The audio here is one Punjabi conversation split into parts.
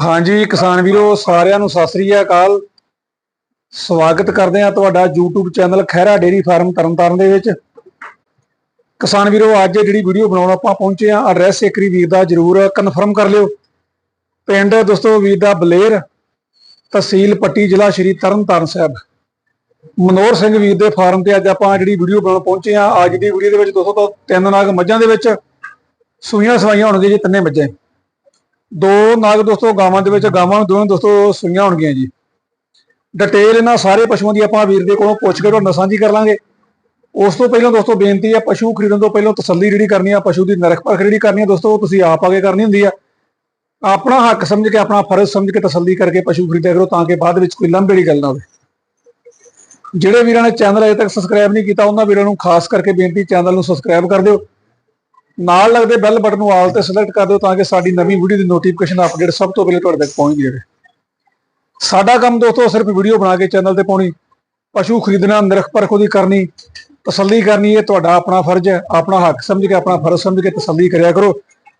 ਹਾਂਜੀ ਕਿਸਾਨ ਵੀਰੋ, ਸਾਰਿਆਂ ਨੂੰ ਸਤਿ ਸ੍ਰੀ ਅਕਾਲ। ਸਵਾਗਤ ਕਰਦੇ ਆ ਤੁਹਾਡਾ YouTube channel Khaira dairy farm Tarn Taran ਦੇ ਵਿੱਚ। ਕਿਸਾਨ ਵੀਰੋ, ਅੱਜ ਜਿਹੜੀ ਵੀਡੀਓ ਬਣਾਉਣ ਆਪਾਂ ਪਹੁੰਚੇ ਆ ਐਡਰੈਸ ਇੱਕਰੀ ਵੀਰ ਦਾ ਜਰੂਰ ਕਨਫਰਮ ਕਰ ਲਿਓ। ਪਿੰਡ ਦੋਸਤੋ ਵੀਰ ਦਾ ਬਲੇਰ, ਤਹਿਸੀਲ ਪੱਟੀ ਜ਼ਿਲ੍ਹਾ ਸ਼੍ਰੀ ਤਰਨਤਾਰਨ ਸਾਹਿਬ। ਮਨੋਹਰ ਸਿੰਘ ਵੀਰ ਦੇ ਫਾਰਮ ਤੇ ਅੱਜ ਆਪਾਂ ਜਿਹੜੀ ਵੀਡੀਓ ਬਣਾਉਣ ਪਹੁੰਚੇ ਆ ਅੱਜ ਦੀ ਵੀਡੀਓ ਦੇ ਵਿੱਚ ਦੋਸਤੋ ਤੋਂ ਤਿੰਨ ਨਾਗ ਮੱਝਾਂ ਦੇ ਵਿੱਚ ਸੂਈਆਂ ਸਵਾਈਆਂ ਹੋਣਗੀਆਂ ਜੀ, ਤਿੰਨੇ ਮੱਝਾਂ। ਦੋ ਨਾਗ ਦੋਸਤੋ ਗਾਵਾਂ ਦੇ ਵਿੱਚ ਗਾਵਾਂ ਦੋਵੇਂ ਦੋਸਤੋ ਸੂਈਆਂ ਹੋਣਗੀਆਂ ਜੀ। ਡਿਟੇਲ ਇਹਨਾਂ ਸਾਰੇ ਪਸ਼ੂਆਂ ਦੀ ਆਪਾਂ ਵੀਰ ਦੇ ਕੋਲੋਂ ਪੁੱਛ ਕੇ ਤੁਹਾਨੂੰ ਸਾਂਝੀ ਕਰ ਲਾਂਗੇ। ਉਸ ਤੋਂ ਪਹਿਲਾਂ ਦੋਸਤੋ ਬੇਨਤੀ ਹੈ ਪਸ਼ੂ ਖਰੀਦਣ ਤੋਂ ਪਹਿਲਾਂ ਤਸੱਲੀ ਜਿਹੜੀ ਕਰਨੀ ਆ, ਪਸ਼ੂ ਦੀ ਨਰਖ ਪਰਖ ਜਿਹੜੀ ਕਰਨੀ ਆ ਦੋਸਤੋ ਤੁਸੀਂ ਆਪ ਆਗੇ ਕਰਨੀ ਹੁੰਦੀ ਆ। ਆਪਣਾ ਹੱਕ ਸਮਝ ਕੇ, ਆਪਣਾ ਫਰਜ਼ ਸਮਝ ਕੇ ਤਸੱਲੀ ਕਰਕੇ ਪਸ਼ੂ ਖਰੀਦਿਆ ਕਰੋ ਤਾਂ ਕਿ ਬਾਅਦ ਵਿੱਚ ਕੋਈ ਲੰਬੇ ਦੀ ਗੱਲ ਨਾ ਹੋਵੇ। ਜਿਹੜੇ ਵੀਰਾਂ ਨੇ ਚੈਨਲ ਅਜੇ ਤੱਕ ਸਬਸਕ੍ਰਾਈਬ ਨਹੀਂ ਕੀਤਾ, ਉਹਨਾਂ ਵੀਰਾਂ ਨੂੰ ਖਾਸ ਕਰਕੇ ਬੇਨਤੀ, ਚੈਨਲ ਨੂੰ ਸਬਸਕ੍ਰਾਈਬ ਕਰ ਦਿਓ। ਨਾਲ ਲੱਗਦੇ ਬੈਲ ਬਟਨ ਨੂੰ ਆਲ ਤੇ ਸਿਲੈਕਟ ਕਰ ਦਿਓ ਤਾਂ ਕਿ ਸਾਡੀ ਨਵੀਂ ਵੀਡੀਓ ਦੀ ਨੋਟੀਫਿਕੇਸ਼ਨ ਅਪਡੇਟ ਸਭ ਤੋਂ ਪਹਿਲੇ ਤੁਹਾਡੇ ਤੱਕ ਪਹੁੰਚ ਜਾਵੇ ਸਾਡਾ ਕੰਮ ਦੋਸਤੋ ਸਿਰਫ ਵੀਡੀਓ ਬਣਾ ਕੇ ਚੈਨਲ ਤੇ ਪਾਉਣੀ, ਪਸ਼ੂ ਖਰੀਦਣਾ, ਨਿਰਖ ਪਰਖ ਉਹਦੀ ਕਰਨੀ, ਤਸੱਲੀ ਕਰਨੀ, ਇਹ ਤੁਹਾਡਾ ਆਪਣਾ ਫਰਜ਼ ਹੈ, ਆਪਣਾ ਹੱਕ ਸਮਝ ਕੇ, ਆਪਣਾ ਫਰਜ਼ ਸਮਝ ਕੇ ਤਸੱਲੀ ਕਰਿਆ ਕਰੋ।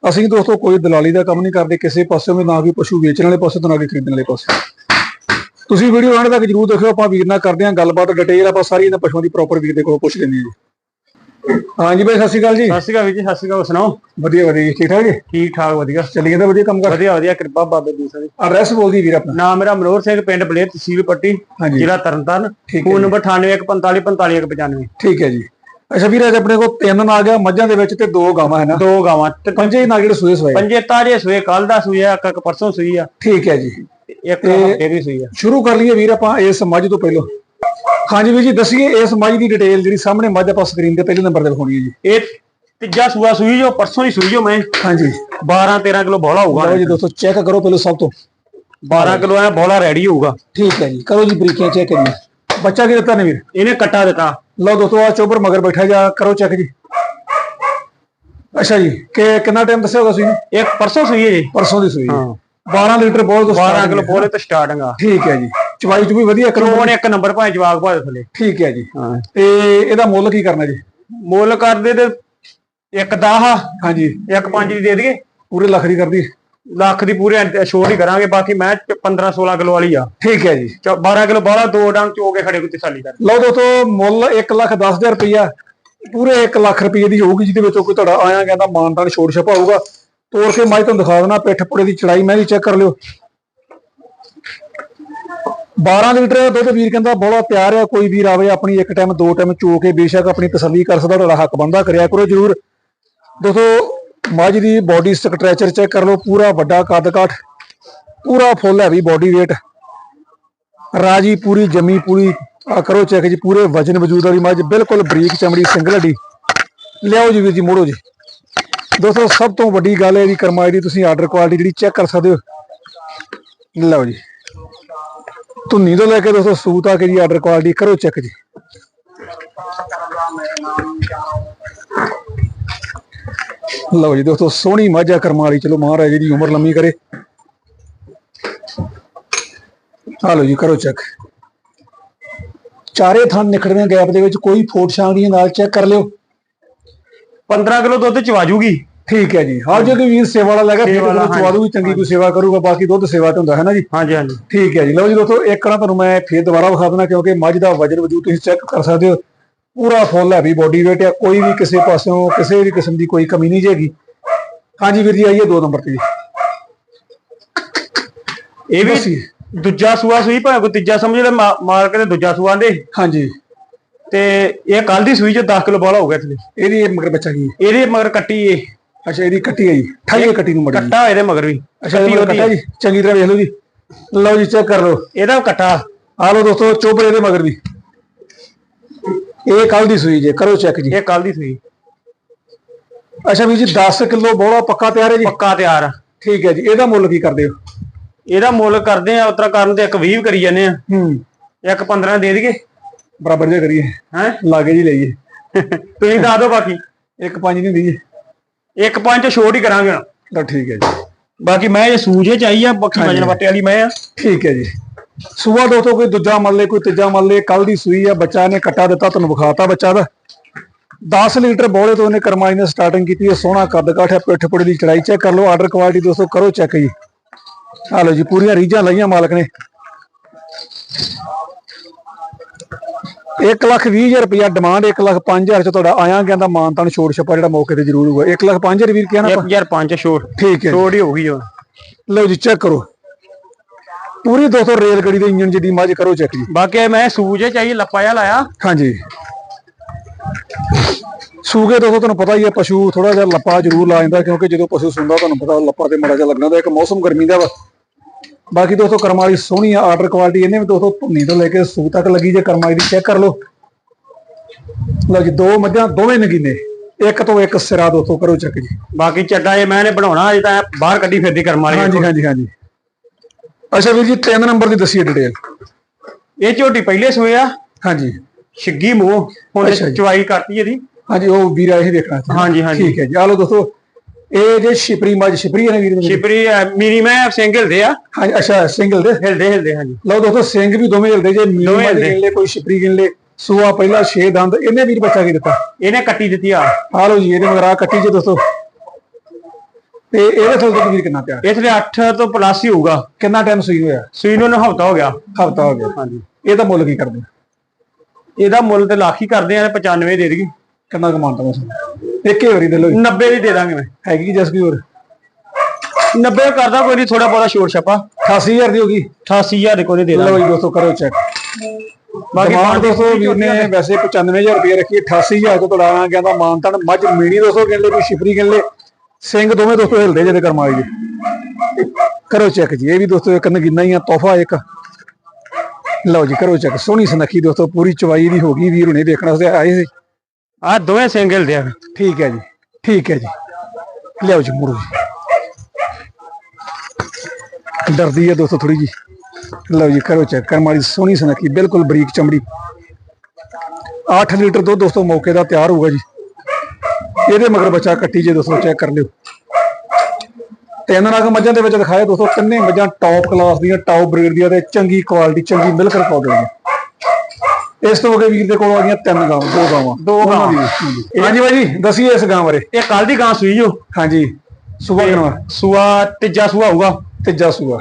ਅਸੀਂ ਦੋਸਤੋ ਕੋਈ ਦਲਾਲੀ ਦਾ ਕੰਮ ਨਹੀਂ ਕਰਦੇ, ਕਿਸੇ ਪਾਸੇ ਵੀ ਨਾ ਕੋਈ ਪਸ਼ੂ ਵੇਚਣ ਵਾਲੇ ਪਾਸੇ ਤੋਂ, ਨਾ ਕੋਈ ਖਰੀਦਣ ਵਾਲੇ ਪਾਸੇ। ਤੁਸੀਂ ਵੀਡੀਓ ਆਉਣ ਤੱਕ ਜਰੂਰ ਦੇਖਿਓ, ਆਪਾਂ ਵੀਰ ਨਾਲ ਕਰਦੇ ਹਾਂ ਗੱਲਬਾਤ ਡਿਟੇਲ ਆਪਾਂ ਸਾਰੀ ਇਹਨਾਂ ਪਸ਼ੂਆਂ ਦੀ ਪ੍ਰੋਪਰ ਵੀਰ ਦੇ ਕੋਲੋਂ ਪੁੱਛ ਲੈਂਦੇ ਹਾਂ ਜੀ। ਹਾਂਜੀ ਬਾਈ ਸਤਿ ਸ਼੍ਰੀ ਅਕਾਲ ਜੀ। ਸਤਿ ਸ਼੍ਰੀ ਅਕਾਲ ਵੀਰ ਜੀ ਸਤਿ ਸ਼੍ਰੀ ਅਕਾਲ ਸੁਣਾਓ? ਵਧੀਆ ਵਧੀਆ। ਜੀ ਠੀਕ ਠਾਕ ਜੀ? ਠੀਕ ਠਾਕ ਵਧੀਆ। ਚੱਲੀ ਜਾਂਦਾ ਵਧੀਆ ਕੰਮ ਕਰ। ਵਧੀਆ ਵਧੀਆ ਕਿਰਪਾ ਬਾਬੇ ਦੀ ਸਾਡੀ ਐਡਰੈਸ ਬੋਲਦੀ ਵੀਰ ਆਪਣਾ। ਨਾਮ ਮੇਰਾ ਮਨੋਹਰ ਸਿੰਘ ਪਿੰਡ ਬਲੇਰ ਤਹਿਸੀਲ ਪੱਟੀ ਜ਼ਿਲ੍ਹਾ ਤਰਨਤਾਰਨ। ਫੋਨ ਨੰਬਰ 9815455195 ਠੀਕ ਹੈ ਜੀ। ਅੱਛਾ ਵੀਰ ਅੱਜ ਆਪਣੇ ਕੋਲ ਤਿੰਨ ਨਾਗ ਆ ਮੱਝਾਂ ਦੇ ਵਿੱਚ ਤੇ ਦੋ ਗਾਵਾਂ ਹੈ ਨਾ? ਦੋ ਗਾਵਾਂ। ਤੇ ਪੰਜੇ ਨਾਗ ਜਿਹੜੇ ਸੂਏ ਸਵਾਏ। ਪੰਜੇ ਤਾਰੇ ਸੂਏ ਕੱਲ ਦਾ ਸੂਇਆ ਇੱਕ ਇੱਕ ਪਰਸੋਂ ਸੂਈ ਆ। ਠੀਕ ਹੈ ਜੀ। ਇੱਕ ਹਫ਼ਤੇ ਦੀ ਸੂਈ ਆ। ਸ਼ੁਰੂ ਕਰ ਲਈਏ ਵੀਰ ਆਪਾਂ ਇਸ ਮੱਝ ਤੋਂ ਪਹਿਲਾਂ। ਹਾਂਜੀ ਵੀਰ ਜੀ ਦੱਸੀਏ ਇਸ ਮੱਝ ਦੀ ਡਿਟੇਲ ਜਿਹੜੀ ਸਾਹਮਣੇ ਮੱਝ ਆਪਾਂ ਸਕਰੀਨ ਤੇ ਪਹਿਲੇ ਨੰਬਰ ਤੇ ਵਿਖਾਉਣੀ ਹੈ ਜੀ। ਇਹ ਤੀਜਾ ਸੂਆ ਸੂਈ ਜੋ ਪਰਸੋਂ ਹੀ ਸੂਈ ਜੋ ਮੈਂ। ਹਾਂਜੀ। 12 13 ਕਿਲੋ ਬੋਲਾ ਹੋਊਗਾ। ਲਓ ਜੀ ਦੋਸਤੋ ਚੈੱਕ ਕਰੋ ਪਹਿਲਾਂ ਸਭ ਤੋਂ। 12 ਕਿਲੋ ਐ ਬੋਲਾ ਰੈਡੀ ਹੋਊਗਾ। ਠੀਕ ਹੈ ਜੀ ਕਰੋ ਜੀ ਬਰੀਕੀਆਂ ਚੈੱਕ ਕਰੀਏ। ਬੱਚਾ ਕੀ ਦਿੱਤਾ ਨੇ ਵੀਰ? ਇਹਨੇ ਕੱਟਾ ਦਿੱਤਾ। ਲਓ ਦੋਸਤੋ ਆ ਚੋਬਰ ਮਗਰ ਬੈਠਾ ਜਾ ਕਰੋ ਚੈੱਕ ਜੀ। ਅੱਛਾ ਜੀ ਕਿ ਕਿੰਨਾ ਟਾਈਮ ਦੱਸਿਆ ਹੋਗਾ ਤੁਸੀਂ? ਇੱਕ ਪਰਸੋਂ ਸੂਈ ਹੈ ਜੀ। ਪਰਸੋਂ ਦੀ ਸੂਈ ਹੈ। ਹਾਂ। 12 ਲੀਟਰ ਬੋਲ ਤੋਂ 12 start ਕਿਲੋ। ਬੋਲੇ ਤੇ ਸਟਾਰਟਿੰਗ ਆ। ਠੀਕ ਹੈ ਜੀ। ਚਵਾਈ ਚ ਵੀ ਵਧੀਆ ਕਰੋ। ਉਹਨੇ ਇੱਕ ਨੰਬਰ ਭਾਵੇਂ ਜਵਾਗ ਭਾਵੇਂ ਥੱਲੇ। ਠੀਕ ਹੈ ਜੀ। ਹਾਂ। ਤੇ ਇਹਦਾ ਮੁੱਲ ਕੀ ਕਰਨਾ ਜੀ? ਮੁੱਲ ਕਰਦੇ ਤੇ ਇੱਕ 10 ਹਾਂਜੀ। ਇੱਕ 5 ਦੀ ਦੇ ਦਈਏ। ਪੂਰੇ ਲੱਖ ਦੀ ਕਰਦੀ। ਲੱਖ ਦੀ ਪੂਰੇ ਛੋੜ ਹੀ ਕਰਾਂਗੇ। ਬਾਕੀ ਮੈਂ 15 16 ਕਿਲੋ ਵਾਲੀ ਆ। ਠੀਕ ਹੈ ਜੀ। ਚ- 12 ਕਿਲੋ ਬਾਲਾ ਦੋ ਡੰਗ ਚੋ ਕੇ ਖੜੇ ਕੁੱਤੇ ਸਾਲੀ ਕਰ ਲਓ ਦੋਸਤੋ ਮੁੱਲ 1 ਲੱਖ 10000 ਰੁਪਇਆ ਪੂਰੇ 1 ਲੱਖ ਰੁਪਏ ਦੀ ਹੋਊਗੀ ਜਿਹਦੇ ਵਿੱਚੋਂ ਕੋਈ ਤੁਹਾਡਾ ਆਇਆ ਕਹਿੰਦਾ ਮਾਨਤਾਨ ਛੋੜ ਛਪਾ ਹੋਊਗਾ ਤੋੜ ਕੇ ਮੈਂ ਤੁਹਾਨੂੰ ਦਿਖਾ ਦੇਣਾ ਪਿੱਠ ਪੁੜੇ ਦੀ ਚੜਾਈ ਮੈਂ ਵੀ ਚੈੱਕ ਕਰ ਲਿਓ। 12 ਲੀਟਰ ਦੁੱਧ ਵੀਰ ਕਹਿੰਦਾ ਬੋਲਾ ਪਿਆਰ ਆ, ਕੋਈ ਵੀਰ ਆਵੇ ਆਪਣੀ ਇੱਕ ਟਾਈਮ ਦੋ ਟਾਈਮ ਚੋ ਕੇ ਬੇਸ਼ੱਕ ਆਪਣੀ ਤਸੱਲੀ ਕਰ ਸਕਦਾ, ਤੁਹਾਡਾ ਹੱਕ ਬੰਦਾ ਕਰਿਆ ਕਰੋ ਜਰੂਰ। ਦੋਸਤੋ ਮੱਝ ਦੀ ਬਾਡੀ ਸਟਰਕਚਰ ਚੈੱਕ ਕਰ ਲਓ, ਪੂਰਾ ਵੱਡਾ ਕੱਦ ਕਾਠ ਪੂਰਾ ਫੁੱਲ ਹੈਵੀ ਬਾਡੀ weight ਰਾਜੀ ਪੂਰੀ, ਜਮੀ ਪੂਰੀ, ਆ ਕਰੋ ਚੈੱਕ ਜੀ, ਪੂਰੇ ਵਜਨ ਵਜੂਦ ਵਾਲੀ ਮੱਝ ਬਿਲਕੁਲ ਬਰੀਕ ਚਮੜੀ ਸਿੰਗਲ ਹੱਡੀ। ਲਿਆਓ ਜੀ ਵੀਰ ਜੀ, ਮੋੜੋ ਜੀ। ਦੋਸਤੋ, ਸਭ ਤੋਂ ਵੱਡੀ ਗੱਲ ਹੈ ਇਹਦੀ ਕਰਮਾਈ ਦੀ, ਤੁਸੀਂ ਆਰਡਰ ਕੁਆਲਿਟੀ ਜਿਹੜੀ ਚੈੱਕ ਕਰ ਸਕਦੇ ਹੋ। ਲਓ ਜੀ। ਧੁੰਨੀ ਤੋਂ ਲੈ ਕੇ ਦੋਸਤੋ ਸੂਤ ਆ ਕੇ ਜੀ ਆਰਡਰ ਕੁਆਲਿਟੀ ਕਰੋ ਚੈੱਕ ਜੀ। ਲਓ ਜੀ ਦੋਸਤੋ ਸੋਹਣੀ ਮੱਝ ਆ ਕਰਮਾਂ ਚਲੋ ਮਹਾਰਾਜ ਜੀ ਦੀ ਉਮਰ ਲੰਮੀ ਕਰੇ। ਆ ਲਓ ਜੀ ਕਰੋ ਚੈੱਕ ਚਾਰੇ ਥਾਂ ਨਿਕੜਵੇਂ ਗੈਪ ਦੇ ਵਿੱਚ ਕੋਈ ਫੋਟ ਛਾਂ ਨਹੀਂ ਨਾਲ ਚੈੱਕ ਕਰ ਲਿਓ। 15 ਕਿਲੋ ਦੁੱਧ ਚਵਾ ਜੂਗੀ ਠੀਕ ਹੈ ਜੀ। ਹਾਂ ਜੇ ਕੋਈ ਵੀਰ ਸੇਵਾ ਵਾਲਾ ਲੱਗਾ ਫਿਰ ਤੁਹਾਨੂੰ ਚਵਾ ਦੂਗੀ ਚੰਗੀ ਕੋਈ ਸੇਵਾ ਕਰੂਗਾ ਬਾਕੀ ਦੁੱਧ ਸੇਵਾ ਤੇ ਹੁੰਦਾ ਹੈ ਨਾ ਜੀ? ਹਾਂਜੀ ਹਾਂਜੀ। ਠੀਕ ਹੈ ਜੀ। ਲਓ ਜੀ ਦੋਸਤੋ ਇੱਕ ਨਾ ਤੁਹਾਨੂੰ ਮੈਂ ਫੇਰ ਦੁਬਾਰਾ ਵਿਖਾ ਦੇਣਾ ਕਿਉਂਕਿ ਮੱਝ ਦਾ ਵਜਨ ਵਜੂਦ ਤੁਸੀਂ ਚੈੱਕ ਕਰ ਸਕਦੇ ਹੋ। ਪੂਰਾ ਫੁੱਲ ਹੈ ਵੀ ਬੋਡੀ weight ਆ ਕੋਈ ਵੀ ਕਿਸੇ ਪਾਸਿਓਂ ਕਿਸੇ ਵੀ ਕਿਸਮ ਦੀ ਕੋਈ ਕਮੀ ਨਹੀਂ ਜੇਗੀ। ਹਾਂਜੀ ਵੀਰ ਜੀ ਆਈਏ ਦੋ ਨੰਬਰ ਤੇ ਜੀ। ਇਹ ਵੀ। ਦੂਜਾ ਸੂਆ ਸੂਈ ਭਾਵੇਂ ਕੋਈ ਤੀਜਾ ਸਮਝ ਲੈ ਮਾਰ ਕੇ ਦੂਜਾ ਸੂਆ ਦੇ ਹਾਂਜੀ। ਤੇ ਇਹ ਕੱਲ ਦੀ ਸੂਈ ਚ 10 ਕਿਲੋ ਬੋਲਾ ਹੋ ਗਿਆ ਇਹਦੀ ਇਹ ਮਗਰ ਬੱਚਾ ਕੀ ਹੈ? ਇਹਦੇ ਮਗਰ ਕੱਟੀ ਏ। ਅੱਛਾ ਇਹਦੀ ਕੱਟੀ ਹੈ ਜੀ ਠਾਈਏ ਕੱਟੀ ਨੂੰ ਮੜੀ ਕੱਟਾ ਇਹਦੇ ਮਗਰ ਵੀ ਅੱਛਾ ਕੱਟੀ ਉਹਦੀ ਕੱਟਾ ਜੀ ਚੰਗੀ ਤਰ੍ਹਾਂ ਵੇਖ ਲਓ ਜੀ। ਲਓ ਜੀ ਚੈੱਕ ਕਰ ਲਓ। ਇਹਦਾ ਕੱਟਾ। ਆ ਲਓ ਦੋਸਤੋ ਚੋਬਰੇ ਇਹਦੇ ਮਗਰ ਵੀ। ਇਹ ਕੱਲ ਦੀ ਸੂਈ ਜੇ ਕਰੋ ਚੈੱਕ ਜੀ। ਇਹ ਕੱਲ ਦੀ ਸੂਈ। ਅੱਛਾ ਵੀਰ ਜੀ 10 ਕਿਲੋ ਬੋਲਾ ਪੱਕਾ ਤਿਆਰ ਹੈ ਜੀ? ਪੱਕਾ ਤਿਆਰ। ਆ ਠੀਕ ਹੈ ਜੀ ਇਹਦਾ ਮੁੱਲ ਕੀ ਕਰਦੇ ਹੋ? ਇਹਦਾ ਮੁੱਲ ਕਰਦੇ ਆ ਉਤਰਾ ਕਰਨ ਤੇ ਇੱਕ 20 ਕਰੀ ਜਾਂਦੇ ਆ ਹੂੰ। ਇੱਕ 15 ਦੇ ਦਈਏ। ਬਰਾਬਰ ਜਿਹਾ ਕਰੀਏ। ਹੈ? ਲਾਗੇ ਜੀ ਲਈਏ। ਤੁਸੀਂ ਦੱਸ ਦਿਓ ਬਾਕੀ। ਇੱਕ ਪੰਜ ਨਹੀਂ ਦਈਏ ਇੱਕ ਪੰਜ ਛੋਟ ਹੀ ਕਰਾਂਗੇ ਹੁਣ। ਤਾਂ ਠੀਕ ਹੈ ਜੀ। ਬਾਕੀ ਮੈਂ ਇਹ ਸੂਜੇ ਚ ਆਈ ਆ ਬਾਕੀ ਵਜਨ ਵੱਟੇ ਵਾਲੀ ਮੈਂ ਆ। ਠੀਕ ਹੈ ਜੀ। ਸੂਆ ਦੋਸਤੋ ਕੋਈ ਦੂਜਾ ਮੰਨ ਲੇ ਕੋਈ ਤੀਜਾ ਮੰਨ ਲੇ ਕੱਲ ਦੀ ਸੂਈ ਆ ਬੱਚਾ ਨੇ ਕੱਟਾ ਦਿੱਤਾ ਤੁਹਾਨੂੰ ਵਿਖਾਤਾ ਬੱਚਾ ਦਾ। 10 ਲੀਟਰ ਬੋਲੇ ਤੋਂ ਇਹਨੇ ਕਰਮਾਈ ਨੇ ਸਟਾਰਟਿੰਗ ਕੀਤੀ ਹੈ ਸੋਹਣਾ ਕੱਦ ਕਾਠ ਹੈ ਪਿੱਠ ਪੁੜੀ ਦੀ ਚੜਾਈ ਚੈੱਕ ਕਰ ਲਓ ਆਰਡਰ ਕੁਆਲਿਟੀ ਦੋਸਤੋ ਕਰੋ ਚੈੱਕ ਜੀ। ਆ ਲਓ ਜੀ ਪੂਰੀਆਂ ਰੀਝਾਂ ਲਈਆਂ ਮਾਲਕ ਨੇ। 1 ਲੱਖ 20 ਹਜ਼ਾਰ ਰੁਪਇਆ ਡਿਮਾਂਡ 1 ਲੱਖ 5000 ਚ ਤੁਹਾਡਾ ਆਇਆ ਗਿਆ ਦਾ ਮਾਨਤਾਨ ਛੋੜ ਛੱਪਾ ਜਿਹੜਾ ਮੌਕੇ ਤੇ ਜ਼ਰੂਰ ਹੋਊਗਾ। 1 ਲੱਖ 5000 ਵੀਰ ਕਿਹਾ ਨਾ ਆਪਾਂ? 1005 ਛੋੜ। ਠੀਕ ਹੈ ਛੋੜ ਹੀ ਹੋਊਗੀ ਜੋ ਲਓ ਜੀ ਚੈੱਕ ਕਰੋ। ਪੂਰੀ 200 ਰੇਲ ਗੱਡੀ ਦੇ ਇੰਜਨ ਜਿੱਡੀ ਮੱਝ ਕਰੋ ਚੈੱਕ ਜੀ। ਬਾਕੀ ਮੈਂ ਸੂਜੇ ਚਾਹੀਏ ਲੱਪਾ ਜਿਹਾ ਲਾਇਆ। ਹਾਂਜੀ। ਸੂਗੇ ਦੋਸਤੋ ਤੁਹਾਨੂੰ ਪਤਾ ਹੀ ਹੈ ਪਸ਼ੂ ਥੋੜਾ ਜਿਹਾ ਲੱਪਾ ਜ਼ਰੂਰ ਲਾ ਜਾਂਦਾ ਕਿਉਂਕਿ ਜਦੋਂ ਪਸ਼ੂ ਸੁੰਦਾ ਤੁਹਾਨੂੰ ਪਤਾ ਲੱਪਾ ਤੇ ਮੜਾ ਜਿਹਾ ਲੱਗਣਾ ਦਾ ਇੱਕ ਮੌਸਮ ਗਰਮੀ ਦਾ ਵਾ। ਬਾਕੀ ਦੋਸਤੋ ਕਰਮ ਵਾਲੀ ਸੋਹਣੀ ਆ ਆਰਡਰ ਕੁਆਲਿਟੀ ਇਹਨੇ ਵੀ ਦੋਸਤੋ ਧੁੰਨੀ ਤੋਂ ਲੈ ਕੇ ਸੂ ਤੱਕ ਲੱਗੀ ਜੇ ਕਰਮ ਦੀ ਚੈੱਕ ਕਰ ਲਓ। ਲਓ ਜੀ ਦੋ ਮੱਝਾਂ ਦੋਵੇਂ ਨਗੀਨੇ। ਇੱਕ ਤੋਂ ਇੱਕ ਸਿਰਾ ਦੋਸਤੋ ਕਰੋ ਚੈੱਕ ਜੀ। ਬਾਕੀ ਚੱਡਾ ਇਹ ਮੈਂ ਨੇ ਬਣਾਉਣਾ ਅਜੇ ਤਾਂ ਬਾਹਰ ਕੱਢੀ ਫਿਰਦੀ ਕਰਮ ਵਾਲੀ ਹਾਂਜੀ ਹਾਂਜੀ ਹਾਂਜੀ। ਅੱਛਾ ਵੀਰ ਜੀ ਤਿੰਨ ਨੰਬਰ ਦੀ ਦੱਸੀਏ ਡਿਟੇਲ ਇਹ ਝੋਟੀ ਪਹਿਲੇ ਸੋਏ ਆ? ਹਾਂਜੀ। ਛਿੱਗੀ ਮੂੰਹ ਹੁਣ। ਚਵਾਈ ਕਰਤੀ ਇਹਦੀ। ਹਾਂਜੀ ਉਹ ਵੀਰਾ ਇਹ ਦੇਖਣਾ। ਹਾਂਜੀ, ਹਾਂਜੀ। ਠੀਕ ਹੈ ਜੀ। ਆ ਲਓ ਦੋਸਤੋ ਇਹ ਜੇ ਸ਼ਿਪਰੀ ਮੱਝ ਸ਼ਿਪਰੀ ਹੈ ਨਾ ਵੀਰ ਮੇਰੀ? ਛਿਪਰੀ ਮੀਰੀ ਮੈਂ ਸਿੰਗਲ ਦੇ ਆ। ਹਾਂਜੀ ਅੱਛਾ ਸਿੰਗਲ ਦੇ ਹਿਲਦੇ ਹਿਲਦੇ ਹਾਂਜੀ। ਲਓ ਦੋਸਤੋ ਸਿੰਘ ਵੀ ਦੋਵੇਂ ਹਿਲਦੇ। ਜੇ ਮੀਲ ਦੋਵੇਂ ਮੱਝ ਹਿਲਦੇ। ਗਿਣ ਲੈ ਕੋਈ ਸ਼ਿਪਰੀ ਗਿਣ ਲੈ ਸੂਆ ਪਹਿਲਾ 6 ਦੰਦ ਇਹਨੇ ਵੀਰ ਬੱਚਾ ਕੀ ਦਿੱਤਾ? ਇਹਨੇ ਕੱਟੀ ਦਿੱਤੀ ਆ। ਆ ਲਓ ਜੀ ਇਹਦੇ ਮਗਰ ਕੱਟੀ ਜੇ ਦੋਸਤੋ। ਤੇ ਇਹਦੇ ਤੋਂ ਦੁੱਧ ਵੀਰ ਕਿੰਨਾ ਪਿਆ? ਇਸ ਲਈ 8 ਤੋਂ ਪਲੱਸ ਹੀ ਹੋਊਗਾ। ਕਿੰਨਾ ਟਾਈਮ ਸੂਈ ਹੋਇਆ? ਸੂਈ ਨੂੰ ਹਫਤਾ ਹੋ ਗਿਆ। ਹਫਤਾ ਹੋ ਗਿਆ ਹਾਂਜੀ। ਇਹਦਾ ਮੁੱਲ ਕੀ ਕਰਦੇ? ਇਹਦਾ ਮੁੱਲ ਤੇ ਲੱਖ ਹੀ ਕਰਦੇ ਆ 95 ਦੇ ਦੇਗੀ ਕਿੰਨਾ ਕਮਾਉਂਦਾ ਮੈਂ ਇੱਕ ਹੀ ਵਾਰੀ ਦੇ ਜੀ। 90 ਦੀ ਦੇ ਦਾਂਗੇ ਮੈਂ। ਹੈਗੀ ਕੀ ਜਸ ਕੀ ਹੋਰ 90 ਕਰਦਾ ਕੋਈ ਨਹੀਂ ਥੋੜਾ ਬਹੁਤਾ ਸ਼ੋਰ ਛਪਾ। 88000 ਦੀ ਹੋ ਗਈ। 88000 ਦੇ ਕੋਈ ਦੇ ਦਾਂਗੇ। ਜੀ ਦੋਸਤੋ ਕਰੋ ਚੈੱਕ ਬਾਕੀ ਬਾਕੀ ਦੋਸਤੋ ਵੀਰ ਨੇ ਵੈਸੇ 95000 ਰੁਪਏ ਰੱਖੀ 88000 ਤੋਂ ਆ ਗਿਆ ਤਾਂ ਮਾਨਤਨ ਮੱਝ ਮੀਣੀ ਦੋਸਤੋ ਲੈ ਕੋਈ ਸ਼ਿਫਰੀ ਲੈ ਸਿੰਘ ਦੋਵੇਂ ਦੋਸਤੋ ਹਿਲਦੇ ਜਿਹਦੇ ਕਰਮ ਜੀ। ਕਰੋ ਚੈੱਕ ਜੀ ਇਹ ਵੀ ਦੋਸਤੋ ਇੱਕ ਨਗੀਨਾ ਹੀ ਆ ਤੋਹਫਾ ਇੱਕ। ਲਓ ਜੀ ਕਰੋ ਚੈੱਕ ਸੋਹਣੀ ਸੁਨੱਖੀ ਦੋਸਤੋ ਪੂਰੀ ਚਵਾਈ ਦੀ ਹੋ ਗਈ ਵੀਰ ਹੁਣੇ ਦੇਖਣ ਵਾਸਤੇ ਆਏ ਸੀ। ਆ ਦੋਵੇਂ ਸਿੰਗਲ ਦੇ ਆ। ਠੀਕ ਹੈ ਜੀ, ਠੀਕ ਹੈ ਜੀ। ਲਿਆਓ ਜੀ ਮੁੜੋ ਜੀ। ਡਰਦੀ ਹੈ ਦੋਸਤੋ ਥੋੜੀ ਜੀ ਲਓ ਜੀ, ਕਰੋ ਚੈੱਕ ਕਰਮ ਵਾਲੀ ਸੋਹਣੀ ਸੁਨੱਖੀ, ਬਿਲਕੁਲ ਬਰੀਕ ਚਮੜੀ। 8 ਲੀਟਰ ਦੁੱਧ ਦੋਸਤੋ ਮੌਕੇ ਦਾ ਤਿਆਰ ਹੋਊਗਾ ਜੀ। ਇਹਦੇ ਮਗਰ ਬੱਚਾ ਕੱਟੀ ਜੇ ਦੋਸਤੋ ਚੈੱਕ ਕਰ ਲਿਓ। ਤਿੰਨ ਨਗ ਮੱਝਾਂ ਦੇ ਵਿੱਚ ਦਿਖਾਏ ਦੋਸਤੋ, ਤਿੰਨੇ ਮੱਝਾਂ ਟੌਪ ਕਲਾਸ ਦੀਆਂ ਟੌਪ ਬਰੀਡ ਦੀਆਂ ਤੇ ਚੰਗੀ ਕੁਆਲਿਟੀ ਚੰਗੀ ਮਿਲਕ ਰਿਕਾਰਡ ਦੀਆਂ ਇਸ ਤੋਂ ਅੱਗੇ ਵੀਰ ਦੇ ਕੋਲ ਆ ਗਈਆਂ ਤਿੰਨ ਗਾਵਾਂ ਦੋ ਗਾਵਾਂ। ਦੋ ਗਾਵਾਂ। ਹਾਂਜੀ ਹਾਂਜੀ ਬਾਈ ਜੀ ਦੱਸੀਏ ਇਸ ਗਾਂ ਬਾਰੇ। ਇਹ ਕੱਲ ਦੀ ਗਾਂ ਸੂਈ ਜੋ। ਹਾਂਜੀ ਸੂਬਾ ਕਿੰਨਾ ਸੂਆ ਤੀਜਾ ਸੂਆ ਹੋਊਗਾ। ਤੀਜਾ ਸੂਆ।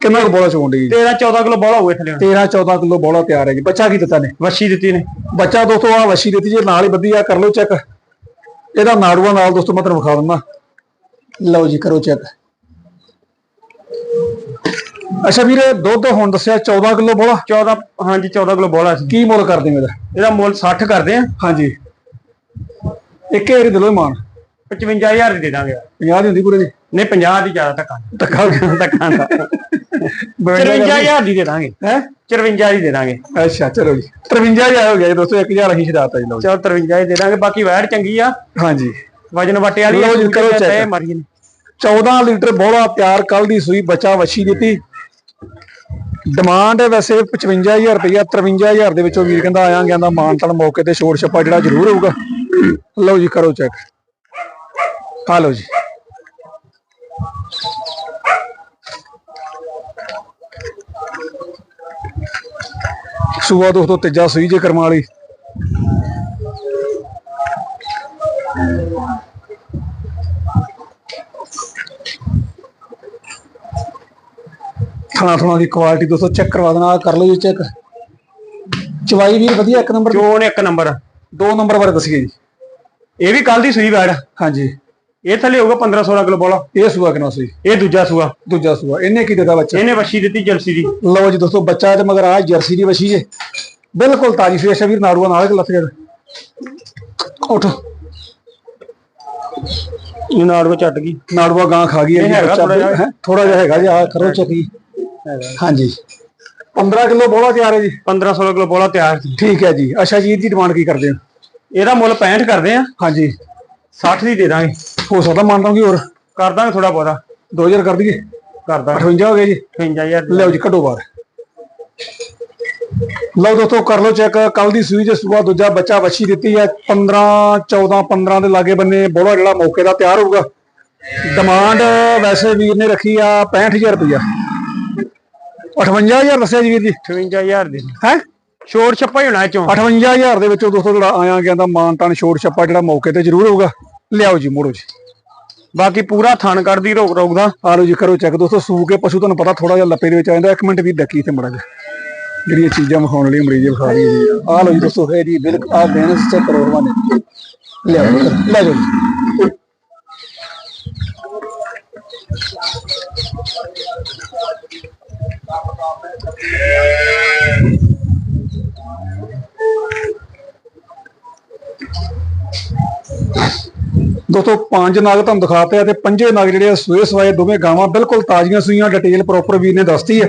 ਕਿੰਨਾ ਕੁ ਬੋਲਾ ਚੋਣ ਦੀ 13 14 ਕਿਲੋ ਬੋਲਾ ਹੋਊਗਾ ਥੱਲੇ 13 14 ਕਿਲੋ ਬੋਲਾ ਤਿਆਰ ਹੈ ਜੀ। ਬੱਚਾ ਕੀ ਦਿੱਤਾ ਨੇ? ਵੱਛੀ ਦਿੱਤੀ ਨੇ। ਬੱਚਾ ਦੋਸਤੋ ਆ ਵਸ਼ੀ ਦਿੱਤੀ ਜੇ। ਨਾਲ ਹੀ ਬੱਦੀ ਆ ਕਰ ਲਓ ਚੈੱਕ। ਇਹਦਾ ਨਾੜੂਆ ਨਾਲ ਦੋਸਤੋ ਮੈਂ ਤੁਹਾਨੂੰ ਵਿਖਾ ਦਿੰਦਾ। ਲਓ ਜੀ ਕਰੋ ਚੈੱਕ। ਅੱਛਾ ਵੀਰੇ ਦੁੱਧ ਹੁਣ ਦੱਸਿਆ 14 ਕਿਲੋ ਬੋਲਾ? 14 ਹਾਂਜੀ 14 ਕਿਲੋ ਬੋਲਾ ਸੀ। ਕੀ ਮੁੱਲ ਕਰਦੇ ਮੇਰਾ ਇਹਦਾ? ਮੁੱਲ 60 ਕਰਦੇ ਆ। ਹਾਂਜੀ। ਇੱਕ ਏਰੀ ਦੇ ਲੋ ਮਾਨ। 55000 ਦੀ ਦੇ ਦਾਂਗੇ। 50 ਦੀ ਹੁੰਦੀ ਪੂਰੇ ਦੀ? ਨਹੀਂ 50 ਦੀ ਜ਼ਿਆਦਾ ਧੱਕਾ ਟੱਕਾ ਧੱਕਾ ਦਾ। 54000 ਦੀ ਦੇ ਦਾਂਗੇ। ਹੈ? 54 ਦੀ ਦੇ ਦਾਂਗੇ। ਅੱਛਾ ਚਲੋ ਜੀ। 53000 ਹੋ ਗਿਆ ਜੀ ਦੋਸਤੋ 1000 ਅਸੀਂ ਛਡਾਤਾ ਜੀ ਲਓ ਚਲ 53 ਦੀ ਦੇ ਦਾਂਗੇ। ਬਾਕੀ ਵੈੜ ਚੰਗੀ ਆ। ਹਾਂਜੀ। ਵਜਨ ਵਟੇ ਵਾਲੀ ਲਓ ਜੀ, ਕਰੋ check। ਤੇ ਮਰੀ ਨੇ 14 ਲੀਟਰ ਬੋਲਾ ਤਿਆਰ ਕੱਲ ਦੀ ਸੂਈ ਬੱਚਾ ਵੱਛੀ ਦਿੱਤੀ। ਡਿਮਾਂਡ ਹੈ ਵੈਸੇ 55000 ਰੁਪਇਆ 53000 ਦੇ ਵਿੱਚੋਂ ਵੀਰ ਕਹਿੰਦਾ ਆਇਆ ਕਹਿੰਦਾ ਮਾਨਤਨ ਮੌਕੇ ਤੇ ਛੋੜ ਛੱਪਾ ਜਿਹੜਾ ਜ਼ਰੂਰ ਹੋਊਗਾ। ਲਓ ਜੀ, ਕਰੋ ਚੈੱਕ ਆ ਲਓ ਜੀ। ਸੂਆ ਦੋਸਤੋ ਤੀਜਾ ਸੂਈ ਜੇ ਕਰਮਾਲੀ ਥਣਾ ਥਣਾ ਦੀ ਕੁਆਲਿਟੀ ਦੋਸਤੋ ਚੈੱਕ ਕਰਵਾ ਦੇਣਾ ਆਹ ਕਰ ਲਓ ਜੀ ਚੈੱਕ ਚਵਾਈ ਵੀਰ ਵਧੀਆ ਇੱਕ ਨੰਬਰ ਚੋਣ ਇੱਕ ਨੰਬਰ ਦੋ ਨੰਬਰ ਬਾਰੇ ਦੱਸੀਏ ਜੀ। ਇਹ ਵੀ ਕੱਲ ਦੀ ਸੂਈ ਵੈੜ। ਹਾਂਜੀ। ਇਹ ਥੱਲੇ ਹੋਊਗਾ 15 16 ਕਿਲੋ ਬੋਲਾ। ਇਹ ਸੂਆ ਕਿੰਨਾ ਸੂਈ? ਇਹ ਦੂਜਾ ਸੂਆ। ਦੂਜਾ ਸੂਆ। ਇਹਨੇ ਕੀ ਦਿੱਤਾ ਬੱਚਾ? ਇਹਨੇ ਵੱਛੀ ਦਿੱਤੀ ਜਲਸੀ ਦੀ। ਲਓ ਜੀ ਦੋਸਤੋ ਬੱਚਾ ਤੇ ਮਗਰ ਆ ਜਰਸੀ ਦੀ ਵਛੀ ਜੇ। ਬਿਲਕੁਲ ਤਾਜੀ ਫੇਸ ਵੀਰ ਨਾੜੂਆ ਨਾਲ ਲੱਥ ਗਿਆ। ਉੱਠ। ਇਹ ਨਾੜ ਵਿੱਚ ਛੱਡ ਗਈ। ਨਾੜੂਆ ਗਾਂ ਖਾ ਗਈ। ਇਹ ਬੱਚਾ? ਥੋੜਾ ਜਿਹਾ। ਹੈਗਾ ਜੀ ਆ ਕਰੋ ਚੱਕੀ ਹਾਂਜੀ। 15 ਕਿਲੋ ਬੋਲਾ ਤਿਆਰ ਹੈ ਜੀ। 15 16 ਕਿਲੋ ਬੋਲਾ ਤਿਆਰ ਸੀ। ਠੀਕ ਹੈ ਜੀ। ਅੱਛਾ ਜੀ ਇਹਦੀ ਡਿਮਾਂਡ ਕੀ ਕਰਦੇ ਹੋ? ਇਹਦਾ ਮੁੱਲ 65 ਕਰਦੇ ਆ ਹਾਂਜੀ। 60 ਦੀ ਦੇ ਦਾਂਗੇ। ਹੋ ਸਕਦਾ ਮੰਨ ਲਓ ਕਿ ਹੋਰ। ਕਰ ਦਾਂਗੇ ਥੋੜਾ ਬਹੁਤਾ। 2000 ਕਰ ਦਈਏ? ਕਰ ਦਾਂਗੇ। 58 ਹੋ ਗਿਆ ਜੀ। 55000 ਦੀ ਲਿਆਓ ਜੀ ਕੱਢੋ ਬਾਹਰ। ਲਓ ਦੋਸਤੋ ਕਰ ਲਓ ਚੈੱਕ। ਕੱਲ ਦੀ ਸੂਈ ਜੇ ਸੂਆ ਦੂਜਾ ਬੱਚਾ ਵੱਛੀ ਦਿੱਤੀ ਹੈ। 15 14 15 ਦੇ ਲਾਗੇ ਬੰਨੇ ਬੋਲਾ ਜਿਹੜਾ ਮੌਕੇ ਦਾ ਤਿਆਰ ਹੋਊਗਾ। ਡਿਮਾਂਡ ਵੈਸੇ ਵੀਰ ਨੇ ਰੱਖੀ ਆ 65000 ਰੁਪਇਆ 58000 ਦੱਸਿਆ ਜੀ ਵੀਰ ਜੀ। 55000 ਦੀ। ਹੈ? ਛੋੜ ਛੱਪਾ ਹੀ ਹੋਣਾ ਇਹ ਚੋਂ। 58000 ਦੇ ਵਿੱਚੋਂ ਦੋਸਤੋ ਜਿਹੜਾ ਆਇਆ ਗਿਆ ਦਾ ਮਾਨ ਤਾਨ ਛੋੜ ਛੱਪਾ ਜਿਹੜਾ ਮੌਕੇ ਤੇ ਜ਼ਰੂਰ ਹੋਊਗਾ। ਲਿਆਓ ਜੀ ਮੋੜੋ ਜੀ। ਬਾਕੀ ਪੂਰਾ ਥਣ ਕਰਦੀ ਰੋਕ ਰੋਕ ਦਾ ਆ ਲਓ ਜੀ ਕਰੋ ਚੈੱਕ ਦੋਸਤੋ ਸੂ ਕੇ ਪਸ਼ੂ ਤੁਹਾਨੂੰ ਪਤਾ ਥੋੜਾ ਜਿਹਾ ਲੱਪੇ ਦੇ ਵਿੱਚ ਆ ਜਾਂਦਾ। ਇੱਕ ਮਿੰਟ ਵੀ ਡੱਕੀ ਤੇ ਮੜਾ ਜਿਹੜੀਆਂ ਚੀਜ਼ਾਂ ਵਿਖਾਉਣ ਲਈ ਮਰੀਜ਼ ਵਿਖਾ ਰਹੀ ਹੈ। ਜੀ ਆ ਲਓ ਜੀ ਦੋਸਤੋ ਹੈ ਜੀ ਬਿਲਕ ਆ ਬੈਲੈਂਸ ਚੈੱਕ ਕਰੋ ਹਰਵਾਨੇ ਲੈ ਆਓ ਇੱਧਰ, ਲੈ ਜਾਓ ਜੀ। ਦੋਸਤੋ, ਪੰਜ ਨਾਗ ਤੁਹਾਨੂੰ ਦਿਖਾਤੇ ਆ ਤੇ ਪੰਜੇ ਨਾਗ ਜਿਹੜੇ ਆ, ਸੂਏ ਸਵਾਏ ਦੋਵੇਂ ਗਾਵਾਂ ਬਿਲਕੁਲ ਤਾਜ਼ੀਆਂ ਸੂਈਆਂ ਡਿਟੇਲ ਪ੍ਰੋਪਰ ਵੀਰ ਨੇ ਦੱਸਤੀ ਹੈ।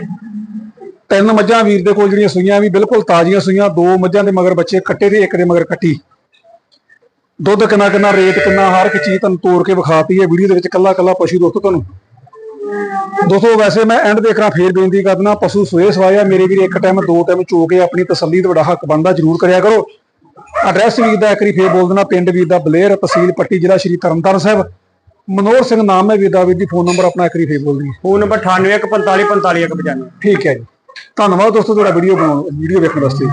ਤਿੰਨ ਮੱਝਾਂ ਵੀਰ ਦੇ ਕੋਲ ਜਿਹੜੀਆਂ ਸੂਈਆਂ ਵੀ ਬਿਲਕੁਲ ਤਾਜ਼ੀਆਂ ਸੂਈਆਂ, ਦੋ ਮੱਝਾਂ ਦੇ ਮਗਰ ਬੱਚੇ ਕੱਟੇ ਤੇ ਇੱਕ ਦੇ ਮਗਰ ਕੱਟੀ। ਦੁੱਧ ਕਿੰਨਾ ਕਿੰਨਾ ਰੇਟ ਕਿੰਨਾ, ਹਰ ਇੱਕ ਚੀਜ਼ ਤੁਹਾਨੂੰ ਤੋੜ ਕੇ ਵਿਖਾਤੀ ਹੈ। ਵੀਡੀਓ ਦੇ ਵਿੱਚ ਕੱਲਾ ਕੱਲਾ ਪਸ਼ੂ ਦੋਸਤੋ ਤੁਹਾਨੂੰ ਦੋਸਤੋ ਵੈਸੇ ਮੈਂ ਐਂਡ ਦੇਖਣਾ ਫੇਰ ਬੇਨਤੀ ਕਰਦਾ ਪਸ਼ੂ ਸੂਏ ਸਵਾਏ ਆ। ਮੇਰੇ ਵੀਰ ਇੱਕ ਟਾਈਮ ਦੋ ਟਾਈਮ ਚੋ ਕੇ ਆਪਣੀ ਤਸੱਲੀ ਤੁਹਾਡਾ ਹੱਕ ਬਣਦਾ ਜ਼ਰੂਰ ਕਰਿਆ ਕਰੋ। ਐਡਰੈਸ ਵੀਰ ਦਾ ਇੱਕ ਵਾਰੀ ਫੇਰ ਬੋਲ ਦੇਣਾ ਪਿੰਡ ਵੀਰ ਦਾ ਬਲੇਰ ਤਹਿਸੀਲ ਪੱਟੀ ਜ਼ਿਲ੍ਹਾ ਸ਼੍ਰੀ ਤਰਨਤਾਰਨ ਸਾਹਿਬ। ਮਨੋਹਰ ਸਿੰਘ ਨਾਮ ਹੈ ਵੀਰ ਦਾ ਵੀਰ ਦੀ ਫੋਨ ਨੰਬਰ ਆਪਣਾ ਇੱਕ ਵਾਰੀ ਫੇਰ ਬੋਲ ਦਈਏ ਫੋਨ ਨੰਬਰ 98 145 45 195 ਠੀਕ ਹੈ ਜੀ। ਧੰਨਵਾਦ ਦੋਸਤੋ ਤੁਹਾਡਾ ਵੀਡੀਓ ਬਣਾਉਣ ਵੀਡੀਓ ਵੇਖਣ ਵਾਸਤੇ।